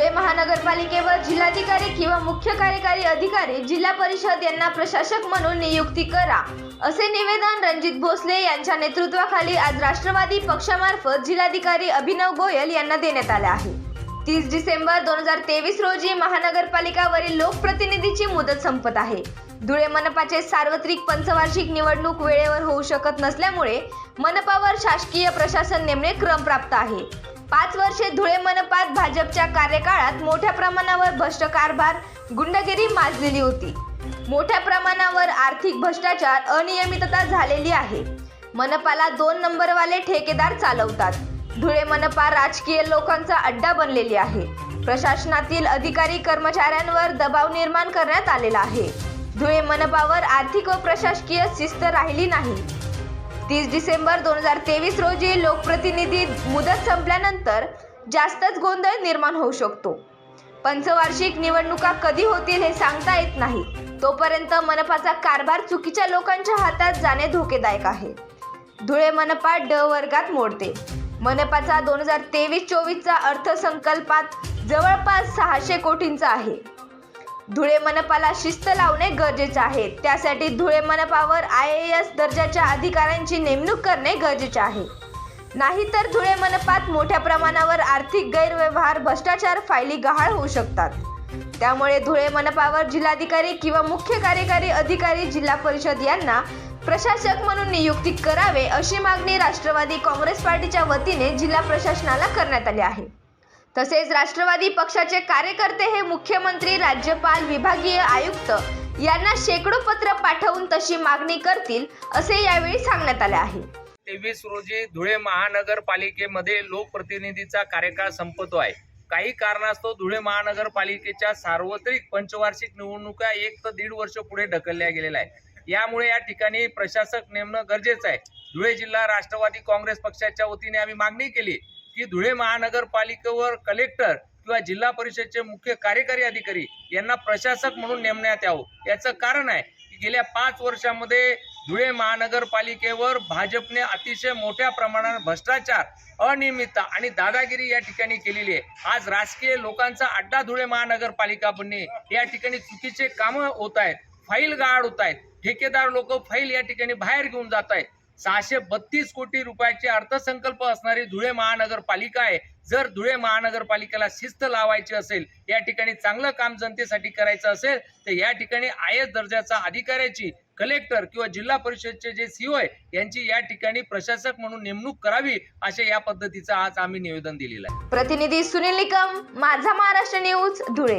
धुळे महानगरपालिकेवर जिल्हाधिकारी किंवा मुख्य कार्यकारी अधिकारी जिल्हा परिषद यांना प्रशासक म्हणून नियुक्ती करा असे निवेदन रणजित भोसले यांच्या नेतृत्वाखाली आज राष्ट्रवादी पक्षामार्फत जिल्हाधिकारी अभिनव गोयल यांना देण्यात आले आहे. तीस डिसेंबर दोन हजार तेवीस रोजी महानगरपालिकावरील लोकप्रतिनिधीची मुदत संपत आहे. धुळे मनपाचे सार्वत्रिक पंचवार्षिक निवडणूक वेळेवर होऊ शकत नसल्यामुळे मनपावर शासकीय प्रशासन नेमणे क्रम प्राप्त आहे. पाच वर्षे धुळे मनपात भाजपच्या कार्यकाळात मोठ्या प्रमाणावर भ्रष्ट कारभार गुंडगिरी माजलेली होती. मोठ्या प्रमाणावर आर्थिक भ्रष्टाचार अनियमितता झालेली आहे. मनपाला दोन नंबरवाले ठेकेदार चालवतात. धुळे मनपा राजकीय लोकांचा अड्डा बनलेली आहे. प्रशासनातील अधिकारी कर्मचाऱ्यांवर दबाव निर्माण करण्यात आलेला आहे. धुळे मनपावर आर्थिक व प्रशासकीय शिस्त राहिली नाही. तीस डिसेंबर दोन हजार तेवीस रोजी लोकप्रतिनिधी मुदत संपल्यानंतर जास्तच गोंधळ निर्माण होऊ शकतो. पंचवार्षिक निवडणुका कधी होतील हे सांगता येत नाही. तोपर्यंत मनपाचा कारभार चुकीच्या लोकांच्या हातात जाणे धोकेदायक आहे. धुळे मनपा ड वर्गात मोडते. मनपाचा दोन हजार तेवीस चोवीसचा अर्थसंकल्पात जवळपास सहाशे कोटींचा आहे. धुळे मनपाला शिस्त लावणे गरजेचे आहे. त्यासाठी धुळे मनपावर आय ए एस दर्जाच्या अधिकाऱ्यांची नेमणूक करणे गरजेचे आहे. नाहीतर धुळे मनपात मोठ्या प्रमाणावर आर्थिक गैरव्यवहार भ्रष्टाचार फायली गहाळ होऊ शकतात. त्यामुळे धुळे मनपावर जिल्हाधिकारी किंवा मुख्य कार्यकारी अधिकारी जिल्हा परिषद यांना प्रशासक म्हणून नियुक्ती करावे अशी मागणी राष्ट्रवादी काँग्रेस पार्टीच्या वतीने जिल्हा प्रशासनाला करण्यात आली आहे. तसेच राष्ट्रवादी पक्षाचे कार्यकर्ते हे मुख्यमंत्री राज्यपाल विभागीय आयुक्त यांना शेकडो पत्र पाठवून तशी मागणी करतील असे यावेळी सांगण्यात आले आहे. तेवीस रोजी धुळे महानगरपालिकेमध्ये लोकप्रतिनिधीचा कार्यकाळ संपतो आहे. काही कारणास्तव धुळे महानगरपालिकेच्या सार्वत्रिक पंचवार्षिक निवडणुका एक ते दीड वर्ष पुढे ढकलल्या गेलेल्या आहे यामुळे या ठिकाणी प्रशासक नेमणं गरजेचं आहे. धुळे जिल्हा राष्ट्रवादी काँग्रेस पक्षाच्या वतीने आम्ही मागणी केली. की धुळे महानगरपालिकेवर कलेक्टर किंवा जिल्हा परिषदचे मुख्य कार्यकारी अधिकारी यांना प्रशासक म्हणून नेमण्यात यावं. याचं कारण आहे की गेल्या पाच वर्षामध्ये धुळे महानगरपालिकेवर भाजपने अतिशय मोठ्या प्रमाणात भ्रष्टाचार अनियमितता आणि दादागिरी या ठिकाणी केलेली आहे. आज राजकीय लोकांचा अड्डा धुळे महानगरपालिका बनणे या ठिकाणी चुकीचे कामं होत आहेत. फाईल गाड होत आहेत. ठेकेदार लोक फाईल या ठिकाणी बाहेर घेऊन जात आहेत. सहाशे बत्तीस कोटी रुपयाचे अर्थसंकल्प असणारी धुळे महानगरपालिका आहे. जर धुळे महानगरपालिकेला शिस्त लावायची असेल या ठिकाणी चांगलं काम जनतेसाठी करायचं असेल तर या ठिकाणी आय एस दर्जाचा अधिकाऱ्याची कलेक्टर किंवा जिल्हा परिषदचे जे सीओ आहे यांची या ठिकाणी प्रशासक म्हणून नेमणूक करावी अशा या पद्धतीचं आज आम्ही निवेदन दिलेलं आहे. प्रतिनिधी सुनील निकम माझा महाराष्ट्र न्यूज धुळे.